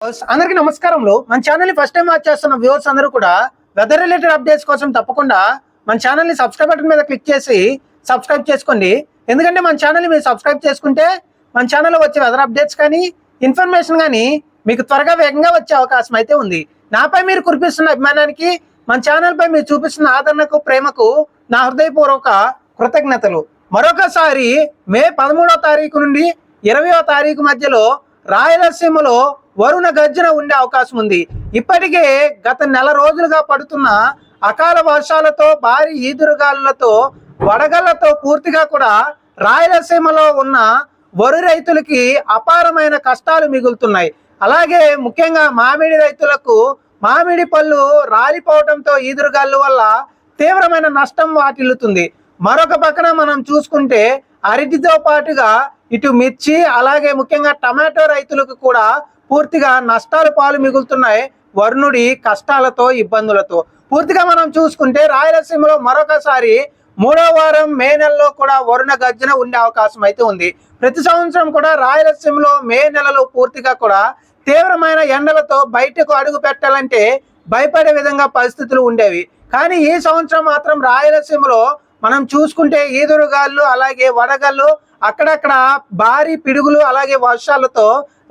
అందరికి నమస్కారంలో మన ఛానల్ ఫస్ట్ టైం వాచ్ చేస్తున్న వ్యూవర్స్ అందరూ కూడా వెదర్ రిలేటెడ్ అప్డేట్స్ కోసం తప్పకుండా మన ఛానల్ని సబ్స్క్రైబ్ బటన్ మీద క్లిక్ చేసి సబ్స్క్రైబ్ చేసుకోండి. ఎందుకంటే మన ఛానల్ని మీరు సబ్స్క్రైబ్ చేసుకుంటే మన ఛానల్లో వచ్చే వెదర్ అప్డేట్స్ కానీ ఇన్ఫర్మేషన్ కానీ మీకు త్వరగా వేగంగా వచ్చే అవకాశం అయితే ఉంది. నాపై మీరు కురిపిస్తున్న అభిమానానికి మన ఛానల్పై మీరు చూపిస్తున్న ఆదరణకు ప్రేమకు నా హృదయపూర్వక కృతజ్ఞతలు. మరొకసారి మే పదమూడో తారీఖు నుండి ఇరవయో తారీఖు మధ్యలో రాయలసీమలో వరుణ గర్జన ఉండే అవకాశం ఉంది. ఇప్పటికే గత నెల రోజులుగా పడుతున్న అకాల వర్షాలతో భారీ ఈదురుగాలులతో వడగళ్ళతో పూర్తిగా కూడా రాయలసీమలో ఉన్న వరి రైతులకి అపారమైన కష్టాలు మిగులుతున్నాయి. అలాగే ముఖ్యంగా మామిడి రైతులకు మామిడి పళ్ళు రాలిపోవడంతో ఈదురుగాలు వల్ల తీవ్రమైన నష్టం వాటిల్లుతుంది. మరొక పక్కన మనం చూసుకుంటే అరటితో పాటుగా ఇటు మిర్చి అలాగే ముఖ్యంగా టమాటో రైతులకు కూడా పూర్తిగా నష్టాలు పాలు మిగులుతున్నాయి వరుణుడి కష్టాలతో ఇబ్బందులతో. పూర్తిగా మనం చూసుకుంటే రాయలసీమలో మరొకసారి మూడో వారం మే నెలలో కూడా వరుణ గర్జన ఉండే అవకాశం అయితే ఉంది. ప్రతి సంవత్సరం కూడా రాయలసీమలో మే నెలలో పూర్తిగా కూడా తీవ్రమైన ఎండలతో బయటకు అడుగు పెట్టాలంటే భయపడే విధంగా పరిస్థితులు ఉండేవి. కానీ ఈ సంవత్సరం మాత్రం రాయలసీమలో మనం చూసుకుంటే ఈదురుగాళ్ళు అలాగే వడగళ్ళు అక్కడక్కడ భారీ పిడుగులు అలాగే వర్షాలతో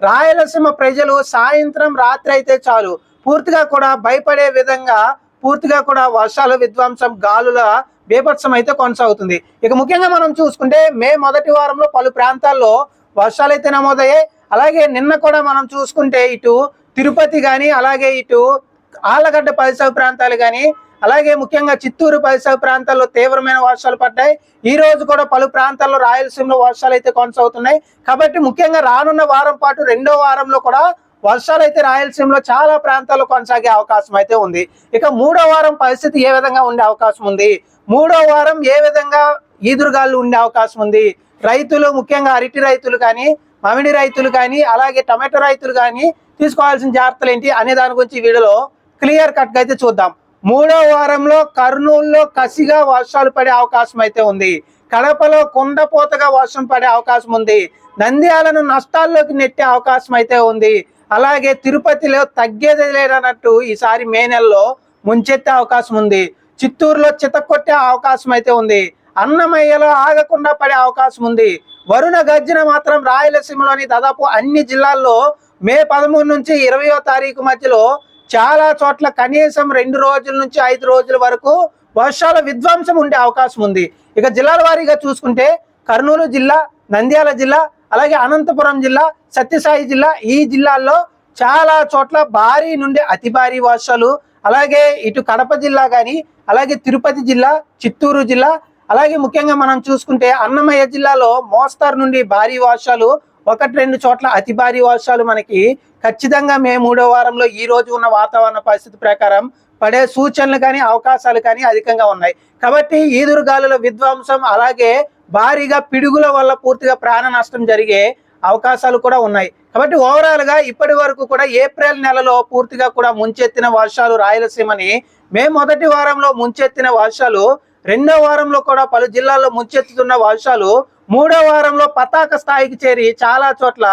రాయలసీమ ప్రజలు సాయంత్రం రాత్రి అయితే చాలు. పూర్తిగా కూడా భయపడే విధంగా పూర్తిగా కూడా వర్షాలు విధ్వంసం గాలుల బీభత్సం అయితే కొనసాగుతుంది. ఇక ముఖ్యంగా మనం చూసుకుంటే మే మొదటి వారంలో పలు ప్రాంతాల్లో వర్షాలు అయితే నమోదయ్యాయి. అలాగే నిన్న కూడా మనం చూసుకుంటే ఇటు తిరుపతి కానీ అలాగే ఇటు ఆలగడ్డ పరిసర ప్రాంతాలు కానీ అలాగే ముఖ్యంగా చిత్తూరు పరిసర ప్రాంతాల్లో తీవ్రమైన వర్షాలు పడ్డాయి. ఈ రోజు కూడా పలు ప్రాంతాల్లో రాయలసీమలో వర్షాలు అయితే కొనసాగుతున్నాయి. కాబట్టి ముఖ్యంగా రానున్న వారం పాటు రెండో వారంలో కూడా వర్షాలు అయితే రాయలసీమలో చాలా ప్రాంతాల్లో కొనసాగే అవకాశం అయితే ఉంది. ఇక మూడో వారం పరిస్థితి ఏ విధంగా ఉండే అవకాశం ఉంది? మూడో వారం ఏ విధంగా ఈదురుగాలు ఉండే అవకాశం ఉంది? రైతులు ముఖ్యంగా అరటి రైతులు కానీ మామిడి రైతులు కానీ అలాగే టమాటో రైతులు కానీ తీసుకోవాల్సిన జాగ్రత్తలు ఏంటి అనే దాని గురించి వీడియోలో క్లియర్ కట్గా అయితే చూద్దాం. మూడో వారంలో కర్నూలులో కసిగా వర్షాలు పడే అవకాశం అయితే ఉంది. కడపలో కుండపోతగా వర్షం పడే అవకాశం ఉంది. నంద్యాలను నష్టాల్లోకి నెట్టే అవకాశం అయితే ఉంది. అలాగే తిరుపతిలో తగ్గేది లేదన్నట్టు ఈసారి మే నెలలో ముంచెత్తే అవకాశం ఉంది. చిత్తూరులో చితకొట్టే అవకాశం అయితే ఉంది. అన్నమయ్యలో ఆగకుండా పడే అవకాశం ఉంది. వరుణ గర్జన మాత్రం రాయలసీమలోని దాదాపు అన్ని జిల్లాల్లో మే పదమూడు నుంచి ఇరవయో తారీఖు మధ్యలో చాలా చోట్ల కనీసం రెండు రోజుల నుంచి ఐదు రోజుల వరకు వర్షాల విధ్వంసం ఉండే అవకాశం ఉంది. ఇక జిల్లాల వారీగా చూసుకుంటే కర్నూలు జిల్లా నంద్యాల జిల్లా అలాగే అనంతపురం జిల్లా సత్యసాయి జిల్లా ఈ జిల్లాల్లో చాలా చోట్ల భారీ నుండి అతి భారీ వర్షాలు. అలాగే ఇటు కడప జిల్లా కానీ అలాగే తిరుపతి జిల్లా చిత్తూరు జిల్లా అలాగే ముఖ్యంగా మనం చూసుకుంటే అన్నమయ్య జిల్లాలో మోస్తారు నుండి భారీ వర్షాలు ఒకటి రెండు చోట్ల అతి భారీ వర్షాలు మనకి. ఖచ్చితంగా మే మూడో వారంలో ఈ రోజు ఉన్న వాతావరణ పరిస్థితి ప్రకారం పడే సూచనలు కానీ అవకాశాలు కానీ అధికంగా ఉన్నాయి. కాబట్టి ఈదురుగాలుల విధ్వంసం అలాగే భారీగా పిడుగుల వల్ల పూర్తిగా ప్రాణ నష్టం జరిగే అవకాశాలు కూడా ఉన్నాయి. కాబట్టి ఓవరాల్గా ఇప్పటి వరకు కూడా ఏప్రిల్ నెలలో పూర్తిగా కూడా ముంచెత్తిన వర్షాలు రాయలసీమని మే మొదటి వారంలో ముంచెత్తిన వర్షాలు రెండో వారంలో కూడా పలు జిల్లాల్లో ముంచెత్తుతున్న వర్షాలు మూడో వారంలో పతాక స్థాయికి చేరి చాలా చోట్ల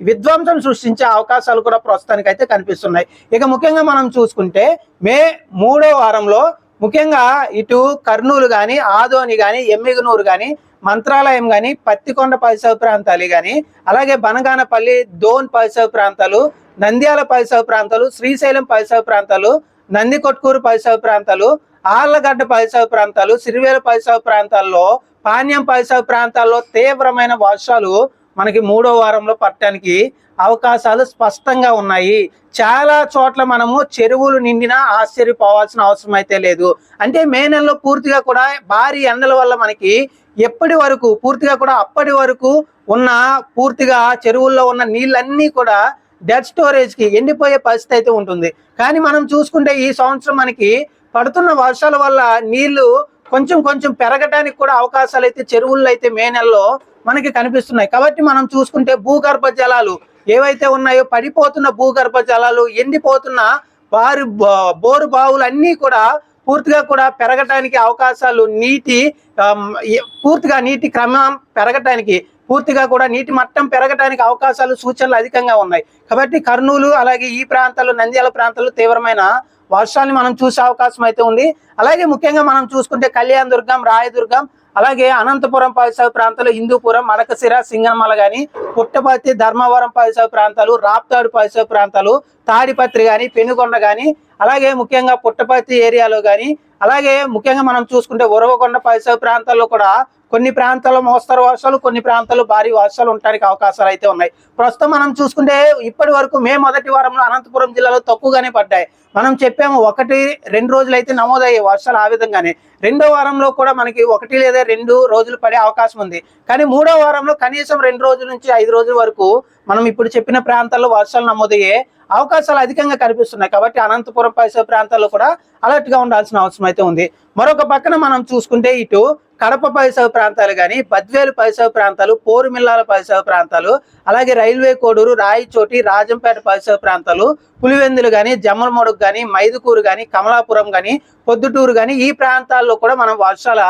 విధ్వంసం సృష్టించే అవకాశాలు కూడా ప్రస్తుతానికి అయితే కనిపిస్తున్నాయి. ఇక ముఖ్యంగా మనం చూసుకుంటే మే మూడో వారంలో ముఖ్యంగా ఇటు కర్నూలు కానీ ఆదోని కానీ ఎమ్మిగనూరు కానీ మంత్రాలయం కానీ పత్తికొండ పరిసర ప్రాంతాలు కానీ అలాగే బనగానపల్లి దోన్ పరిసర ప్రాంతాలు నంద్యాల పరిసర ప్రాంతాలు శ్రీశైలం పరిసర ప్రాంతాలు నందికొట్కూరు పరిసర ప్రాంతాలు ఆళ్ళగడ్డ పరిసర ప్రాంతాలు సిరివేల పరిసర ప్రాంతాల్లో పాణ్యం పరిసర ప్రాంతాల్లో తీవ్రమైన వర్షాలు మనకి మూడో వారంలో పట్టడానికి అవకాశాలు స్పష్టంగా ఉన్నాయి. చాలా చోట్ల మనము చెరువులు నిండినా ఆశ్చర్యపోవాల్సిన అవసరం అయితే లేదు. అంటే మే నెలలో పూర్తిగా కూడా భారీ ఎండల వల్ల మనకి ఎప్పటి వరకు పూర్తిగా కూడా అప్పటి వరకు ఉన్న పూర్తిగా చెరువుల్లో ఉన్న నీళ్ళన్నీ కూడా డెడ్ స్టోరేజ్కి ఎండిపోయే పరిస్థితి అయితే ఉంటుంది. కానీ మనం చూసుకుంటే ఈ సంవత్సరం మనకి పడుతున్న వర్షాల వల్ల నీళ్ళు కొంచెం కొంచెం పెరగడానికి కూడా అవకాశాలు అయితే చెరువుల్లో అయితే మే నెలలో మనకి కనిపిస్తున్నాయి. కాబట్టి మనం చూసుకుంటే భూగర్భ జలాలు ఏవైతే ఉన్నాయో పడిపోతున్న భూగర్భ జలాలు ఎండిపోతున్న వారి బోరు బావులు అన్నీ కూడా పూర్తిగా కూడా పెరగటానికి అవకాశాలు నీటి పూర్తిగా నీటి క్రమం పెరగటానికి పూర్తిగా కూడా నీటి మట్టం పెరగడానికి అవకాశాలు సూచనలు అధికంగా ఉన్నాయి. కాబట్టి కర్నూలు అలాగే ఈ ప్రాంతాలు నంద్యాల ప్రాంతాల్లో తీవ్రమైన వర్షాన్ని మనం చూసే అవకాశం అయితే ఉంది. అలాగే ముఖ్యంగా మనం చూసుకుంటే కళ్యాణ దుర్గం రాయదుర్గం అలాగే అనంతపురం పాయసాగు ప్రాంతాలు హిందూపురం మడకసిర సింగనమల గాని పుట్టపర్తి ధర్మవరం పాయసాగు ప్రాంతాలు రాప్తాడు పాయసాగు ప్రాంతాలు తాడిపత్రి గాని పెనుగొండ గాని అలాగే ముఖ్యంగా పుట్టపర్తి ఏరియాలో గాని అలాగే ముఖ్యంగా మనం చూసుకుంటే ఉరవకొండ పరిసర ప్రాంతాల్లో కూడా కొన్ని ప్రాంతాల్లో మోస్తరు వర్షాలు కొన్ని ప్రాంతాల్లో భారీ వర్షాలు ఉండడానికి అవకాశాలు అయితే ఉన్నాయి. ప్రస్తుతం మనం చూసుకుంటే ఇప్పటి వరకు మే మొదటి వారంలో అనంతపురం జిల్లాలో తక్కువగానే పడ్డాయి. మనం చెప్పాము ఒకటి రెండు రోజులు అయితే నమోదయ్యాయి వర్షాలు ఆ విధంగానే. రెండో వారంలో కూడా మనకి ఒకటి లేదా రెండు రోజులు పడే అవకాశం ఉంది. కానీ మూడో వారంలో కనీసం రెండు రోజుల నుంచి ఐదు రోజుల వరకు మనం ఇప్పుడు చెప్పిన ప్రాంతాల్లో వర్షాలు నమోదయ్యే అవకాశాలు అధికంగా కనిపిస్తున్నాయి. కాబట్టి అనంతపురం పరిసర ప్రాంతాల్లో కూడా అలర్ట్గా ఉండాల్సిన అవసరం అయితే ఉంది. మరొక పక్కన మనం చూసుకుంటే ఇటు కడప పరిసర ప్రాంతాలు కానీ బద్వేలు పరిసర ప్రాంతాలు పోరుమిల్లాల పరిసర ప్రాంతాలు అలాగే రైల్వే కోడూరు రాయిచోటి రాజంపేట పరిసర ప్రాంతాలు పులివెందులు కానీ జమ్మలమడుగు కానీ మైదుకూరు కానీ కమలాపురం కానీ పొద్దుటూరు కానీ ఈ ప్రాంతాల్లో కూడా మనం వర్షాల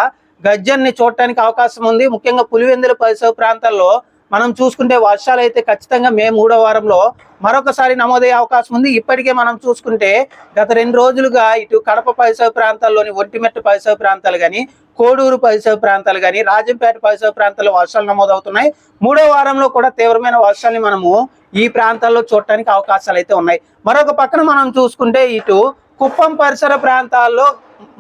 గర్జన్ని చూడటానికి అవకాశం ఉంది. ముఖ్యంగా పులివెందుల పరిసర ప్రాంతాల్లో మనం చూసుకుంటే వర్షాలు అయితే ఖచ్చితంగా మే మూడో వారంలో మరొకసారి నమోదయ్యే అవకాశం ఉంది. ఇప్పటికే మనం చూసుకుంటే గత రెండు రోజులుగా ఇటు కడప పరిసర ప్రాంతాల్లోని ఒంటిమెట్ట పరిసర ప్రాంతాలు కానీ కోడూరు పరిసర ప్రాంతాలు కానీ రాజంపేట పరిసర ప్రాంతాల్లో వర్షాలు నమోదవుతున్నాయి. మూడో వారంలో కూడా తీవ్రమైన వర్షాలని మనము ఈ ప్రాంతాల్లో చూడటానికి అవకాశాలు అయితే ఉన్నాయి. మరొక పక్కన మనం చూసుకుంటే ఇటు కుప్పం పరిసర ప్రాంతాల్లో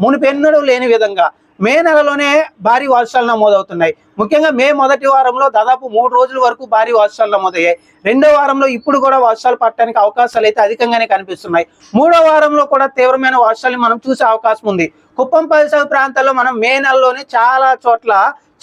మునిపెన్నడూ లేని విధంగా మే నెలలోనే భారీ వర్షాలు నమోదవుతున్నాయి. ముఖ్యంగా మే మొదటి వారంలో దాదాపు మూడు రోజుల వరకు భారీ వర్షాలు నమోదయ్యాయి. రెండో వారంలో ఇప్పుడు కూడా వర్షాలు పడటానికి అవకాశాలు అయితే అధికంగానే కనిపిస్తున్నాయి. మూడో వారంలో కూడా తీవ్రమైన వర్షాలు మనం చూసే అవకాశం ఉంది. కుప్పం పరిసర ప్రాంతాల్లో మనం మే నెలలోనే చాలా చోట్ల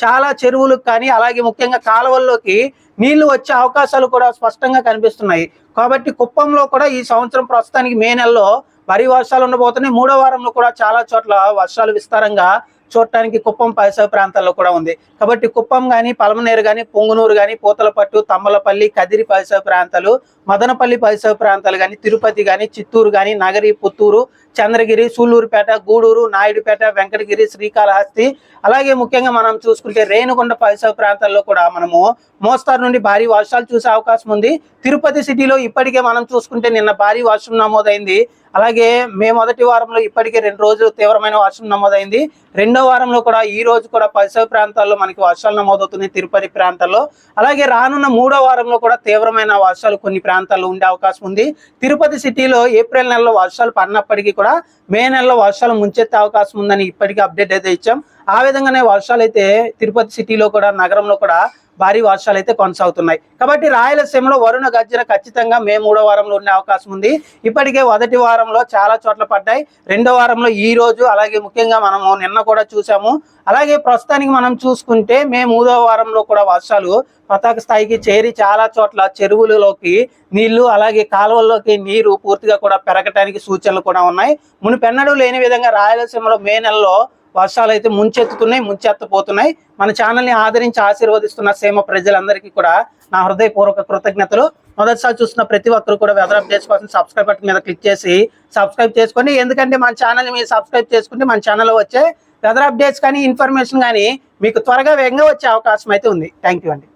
చాలా చెరువులకు కానీ అలాగే ముఖ్యంగా కాలువల్లోకి నీళ్ళు వచ్చే అవకాశాలు కూడా స్పష్టంగా కనిపిస్తున్నాయి. కాబట్టి కుప్పంలో కూడా ఈ సంవత్సరం ప్రస్తుతానికి మే నెలలో భారీ వర్షాలు ఉండబోతున్నాయి. మూడో వారంలో కూడా చాలా చోట్ల వర్షాలు విస్తారంగా చూడటానికి కుప్పం పరిసర ప్రాంతాల్లో కూడా ఉంది. కాబట్టి కుప్పం కానీ పలమనేరు కానీ పొంగునూరు కానీ పూతలపట్టు తమ్మలపల్లి కదిరి పరిసర ప్రాంతాలు మదనపల్లి పరిసర ప్రాంతాలు కానీ తిరుపతి కానీ చిత్తూరు కానీ నగరి పుత్తూరు చంద్రగిరి సూళ్ళూరుపేట గూడూరు నాయుడుపేట వెంకటగిరి శ్రీకాళహస్తి అలాగే ముఖ్యంగా మనం చూసుకుంటే రేణుకొండ పరిసర ప్రాంతాల్లో కూడా మనము మోస్తారు నుండి భారీ వర్షాలు చూసే అవకాశం ఉంది. తిరుపతి సిటీలో ఇప్పటికే మనం చూసుకుంటే నిన్న భారీ వర్షం నమోదైంది. అలాగే మే మొదటి వారంలో ఇప్పటికే రెండు రోజులు తీవ్రమైన వర్షం నమోదైంది. రెండో వారంలో కూడా ఈ రోజు కూడా పరిసర ప్రాంతాల్లో మనకి వర్షాలు నమోదవుతున్నాయి. తిరుపతి ప్రాంతాల్లో. అలాగే రానున్న మూడో వారంలో కూడా తీవ్రమైన వర్షాలు కొన్ని ప్రాంతాల్లో ఉండే అవకాశం ఉంది. తిరుపతి సిటీలో ఏప్రిల్ నెలలో వర్షాలు పడినప్పటికీ కూడా మే నెలలో వర్షాలు ముంచెత్తే అవకాశం ఉందని ఇప్పటికీ అప్డేట్ అయితే ఇచ్చాం. ఆ విధంగానే వర్షాలు అయితే తిరుపతి సిటీలో కూడా నగరంలో కూడా భారీ వర్షాలు అయితే కొనసాగుతున్నాయి. కాబట్టి రాయలసీమలో వరుణ గర్జన ఖచ్చితంగా మే మూడో వారంలో ఉండే అవకాశం ఉంది. ఇప్పటికే మొదటి వారంలో చాలా చోట్ల పడ్డాయి. రెండో వారంలో ఈ రోజు అలాగే ముఖ్యంగా మనము నిన్న కూడా చూసాము. అలాగే ప్రస్తుతానికి మనం చూసుకుంటే మే మూడో వారంలో కూడా వర్షాలు పతాక స్థాయికి చేరి చాలా చోట్ల చెరువులలోకి నీళ్ళు అలాగే కాలువల్లోకి నీరు పూర్తిగా కూడా పెరగటానికి సూచనలు కూడా ఉన్నాయి. మునిపెన్నడూ లేని విధంగా రాయలసీమలో మే నెలలో వర్షాలు అయితే ముంచెత్తుతున్నాయి ముంచెత్తపోతున్నాయి. మన ఛానల్ని ఆదరించి ఆశీర్వదిస్తున్న సేమ ప్రజలందరికీ కూడా నా హృదయపూర్వక కృతజ్ఞతలు. మొదటిసారి చూస్తున్న ప్రతి ఒక్కరు కూడా వెదర్ అప్డేట్స్ కోసం సబ్స్క్రైబ్ బటన్ మీద క్లిక్ చేసి సబ్స్క్రైబ్ చేసుకోండి ఎందుకంటే మన ఛానల్ మీరు సబ్స్క్రైబ్ చేసుకుంటే మన ఛానల్లో వచ్చే వెదర్ అప్డేట్స్ కానీ ఇన్ఫర్మేషన్ కానీ మీకు త్వరగా వేగంగా వచ్చే అవకాశం అయితే ఉంది. థ్యాంక్ యూ అండి.